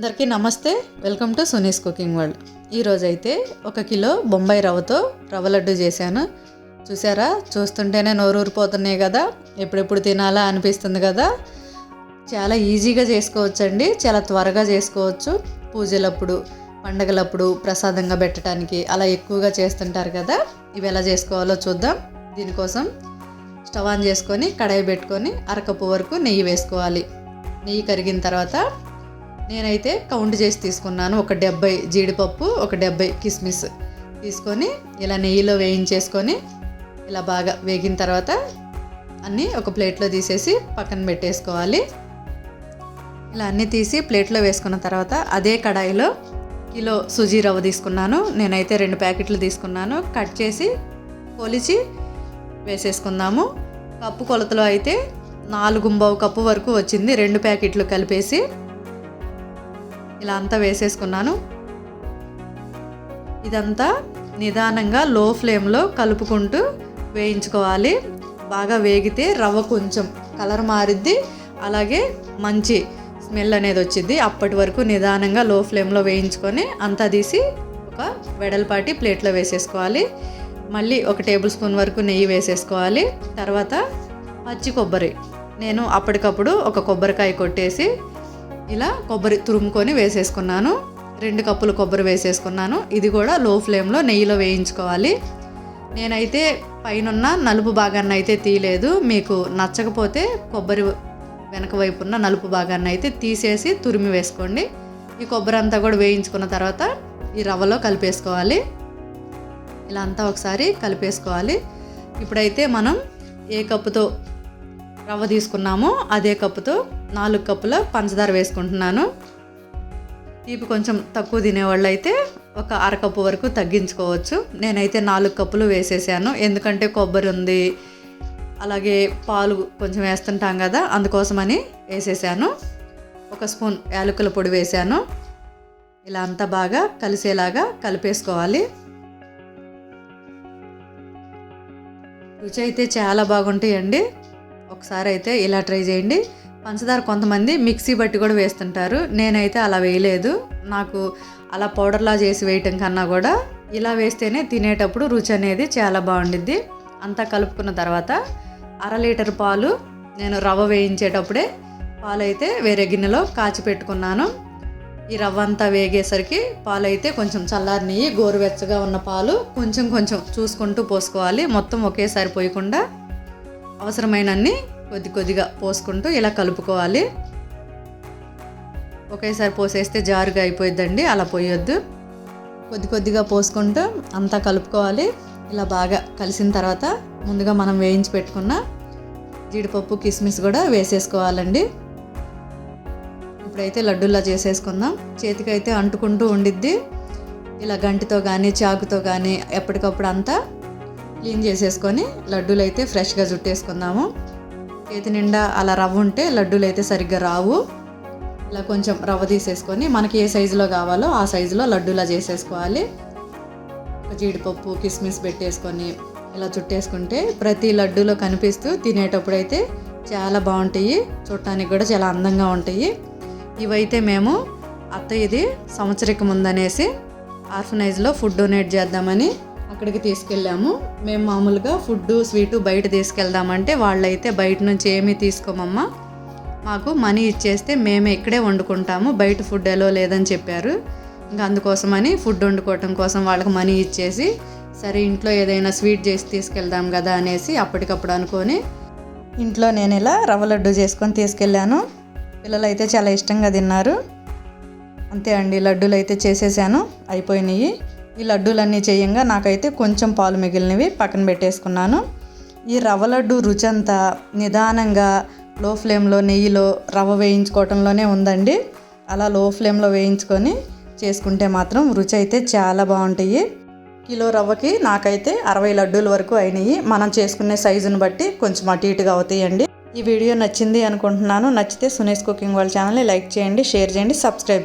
అందరికీ నమస్తే. Welcome to Suni's cooking world. ఈరోజు అయితే ఒక కిలో బొంబాయి రవ్వతో రవ్వ లడ్డు చేశాను. చూసారా చూస్తుంటేనే నోరూరిపోతున్నాయి కదా. ఎప్పుడెప్పుడు తినాలా అనిపిస్తుంది కదా. చాలా ఈజీగా చేసుకోవచ్చండి. చాలా త్వరగా చేసుకోవచ్చు. పూజలప్పుడు పండగలప్పుడు ప్రసాదంగా పెట్టడానికి అలా ఎక్కువగా చేస్తుంటారు కదా. ఇవి ఎలా చేసుకోవాలో చూద్దాం. దీనికోసం స్టవ్ ఆన్ చేసుకొని కడాయి పెట్టుకొని అరకప్పు వరకు నెయ్యి వేసుకోవాలి. నెయ్యి కరిగిన తర్వాత నేనైతే కౌంట్ చేసి తీసుకున్నాను. ఒక డెబ్బై జీడిపప్పు ఒక డెబ్బై కిస్మిస్ తీసుకొని ఇలా నెయ్యిలో వేయించేసుకొని ఇలా బాగా వేగిన తర్వాత అన్నీ ఒక ప్లేట్లో తీసేసి పక్కన పెట్టేసుకోవాలి. ఇలా అన్నీ తీసి ప్లేట్లో వేసుకున్న తర్వాత అదే కడాయిలో కిలో సుజీ రవ్వ తీసుకున్నాను. నేనైతే రెండు ప్యాకెట్లు తీసుకున్నాను. కట్ చేసి కొలిచి వేసేసుకుందాము. కప్పు కొలతలో అయితే నాలుగు కప్పు వరకు వచ్చింది. రెండు ప్యాకెట్లు కలిపేసి ఇలా అంతా వేసేసుకున్నాను. ఇదంతా నిదానంగా లో ఫ్లేమ్లో కలుపుకుంటూ వేయించుకోవాలి. బాగా వేగితే రవ్వ కొంచెం కలర్ మారిద్ది. అలాగే మంచి స్మెల్ అనేది వచ్చింది అప్పటి వరకు నిదానంగా లో ఫ్లేమ్లో వేయించుకొని అంతా తీసి ఒక వెడల్పాటి ప్లేట్లో వేసేసుకోవాలి. మళ్ళీ ఒక టేబుల్ స్పూన్ వరకు నెయ్యి వేసేసుకోవాలి. తర్వాత పచ్చి కొబ్బరి. నేను అప్పటికప్పుడు ఒక కొబ్బరికాయ కొట్టేసి ఇలా కొబ్బరి తురుముకొని వేసేసుకున్నాను. రెండు కప్పులు కొబ్బరి వేసేసుకున్నాను. ఇది కూడా లో ఫ్లేమ్లో నెయ్యిలో వేయించుకోవాలి. నేనైతే పైనున్న నలుపు భాగాన్ని అయితే తీయలేదు. మీకు నచ్చకపోతే కొబ్బరి వెనక వైపున్న నలుపు భాగాన్ని అయితే తీసేసి తురిమి వేసుకోండి. ఈ కొబ్బరి అంతా కూడా వేయించుకున్న తర్వాత ఈ రవ్వలో కలిపేసుకోవాలి. ఇలా అంతా ఒకసారి కలిపేసుకోవాలి. ఇప్పుడైతే మనం ఏ కప్పుతో రవ్వ తీసుకున్నాము. అదే కప్పుతో నాలుగు కప్పుల పంచదార వేసుకుంటున్నాను. తీపి కొంచెం తక్కువ తినేవాళ్ళు అయితే ఒక అరకప్పు వరకు తగ్గించుకోవచ్చు. నేనైతే నాలుగు కప్పులు వేసేసాను. ఎందుకంటే కొబ్బరి ఉంది. అలాగే పాలు కొంచెం వేస్తుంటాం కదా అందుకోసమని వేసేసాను. ఒక స్పూన్ యాలకుల పొడి వేసాను. ఇలా అంతా బాగా కలిసేలాగా కలిపేసుకోవాలి. రుచి అయితే చాలా బాగుంటాయండి. ఒకసారి అయితే ఇలా ట్రై చేయండి. పంచదార కొంతమంది మిక్సీ బట్టి కూడా వేస్తుంటారు. నేనైతే అలా వేయలేదు. నాకు అలా పౌడర్లా చేసి వేయటం కన్నా కూడా ఇలా వేస్తేనే తినేటప్పుడు రుచి అనేది చాలా బాగుండిద్ది. అంతా కలుపుకున్న తర్వాత అర లీటర్ పాలు నేను రవ్వ వేయించేటప్పుడే పాలు అయితే వేరే గిన్నెలో కాచి పెట్టుకున్నాను. ఈ రవ్వ అంతా వేగేసరికి పాలు అయితే కొంచెం నెయ్యి గోరువెచ్చగా ఉన్న పాలు కొంచెం కొంచెం చూసుకుంటూ పోసుకోవాలి. మొత్తం ఒకేసారి పోయకుండా అవసరమైనన్ని కొద్ది కొద్దిగా పోసుకుంటూ ఇలా కలుపుకోవాలి. ఒకేసారి పోసేస్తే జారుగా అయిపోయిద్దండి అలా పోయొద్దు. కొద్ది కొద్దిగా పోసుకుంటూ అంతా కలుపుకోవాలి. ఇలా బాగా కలిసిన తర్వాత ముందుగా మనం వేయించి పెట్టుకున్న జీడిపప్పు కిస్మిస్ కూడా వేసేసుకోవాలండి. ఇప్పుడైతే లడ్డూలా చేసేసుకుందాం. చేతికైతే అంటుకుంటూ ఉండిద్ది. ఇలా గంటితో కానీ చాకుతో కానీ ఎప్పటికప్పుడు అంతా క్లీన్ చేసేసుకొని లడ్డూలు అయితే ఫ్రెష్గా చుట్టేసుకుందాము. చేతి నిండా అలా రవ్వ ఉంటే లడ్డూలు అయితే సరిగ్గా రావు. ఇలా కొంచెం రవ్వ తీసేసుకొని మనకి ఏ సైజులో కావాలో ఆ సైజులో లడ్డూలా చేసేసుకోవాలి. జీడిపప్పు కిస్మిస్ పెట్టేసుకొని ఇలా చుట్టేసుకుంటే ప్రతి లడ్డూలో కనిపిస్తూ తినేటప్పుడు అయితే చాలా బాగుంటాయి. చూడటానికి కూడా చాలా అందంగా ఉంటాయి. ఇవైతే మేము అత్త ఇది సంవత్సరం ముందనేసి ఆర్ఫనైజ్లో ఫుడ్ డొనేట్ చేద్దామని అక్కడికి తీసుకెళ్ళాము. మేము మామూలుగా ఫుడ్ స్వీటు బయట తీసుకెళ్దామంటే వాళ్ళైతే బయట నుంచి ఏమీ తీసుకోమమ్మా. మాకు మనీ ఇచ్చేస్తే మేమే ఇక్కడే వండుకుంటాము. బయట ఫుడ్ ఎలా లేదని చెప్పారు. ఇంకా అందుకోసమని ఫుడ్ వండుకోవటం కోసం వాళ్ళకి మనీ ఇచ్చేసి సరే ఇంట్లో ఏదైనా స్వీట్ చేసి తీసుకెళ్దాం కదా అనేసి అప్పటికప్పుడు అనుకొని ఇంట్లో నేను ఇలా రవ్వ లడ్డు చేసుకొని తీసుకెళ్ళాను. పిల్లలు అయితే చాలా ఇష్టంగా తిన్నారు. అంతే అండి లడ్డూలు అయితే చేసేసాను. అయిపోయినాయి. ఈ లడ్డూలన్నీ చేయంగా నాకైతే కొంచెం పాలు మిగిలినవి పక్కన పెట్టేసుకున్నాను. ఈ రవ్వ లడ్డు రుచి అంతా నిదానంగా లో ఫ్లేమ్లో నెయ్యిలో రవ్వ వేయించుకోవటంలోనే ఉందండి. అలా లో ఫ్లేమ్లో వేయించుకొని చేసుకుంటే మాత్రం రుచి అయితే చాలా బాగుంటాయి. కిలో రవ్వకి నాకైతే అరవై లడ్డూల వరకు అయినాయి. మనం చేసుకునే సైజుని బట్టి కొంచెం అటు ఇటుగా అవుతాయండి. ఈ వీడియో నచ్చింది అనుకుంటున్నాను. నచ్చితే సునేష్ కుకింగ్ వాళ్ళ ఛానల్ని లైక్ చేయండి షేర్ చేయండి సబ్స్క్రైబ్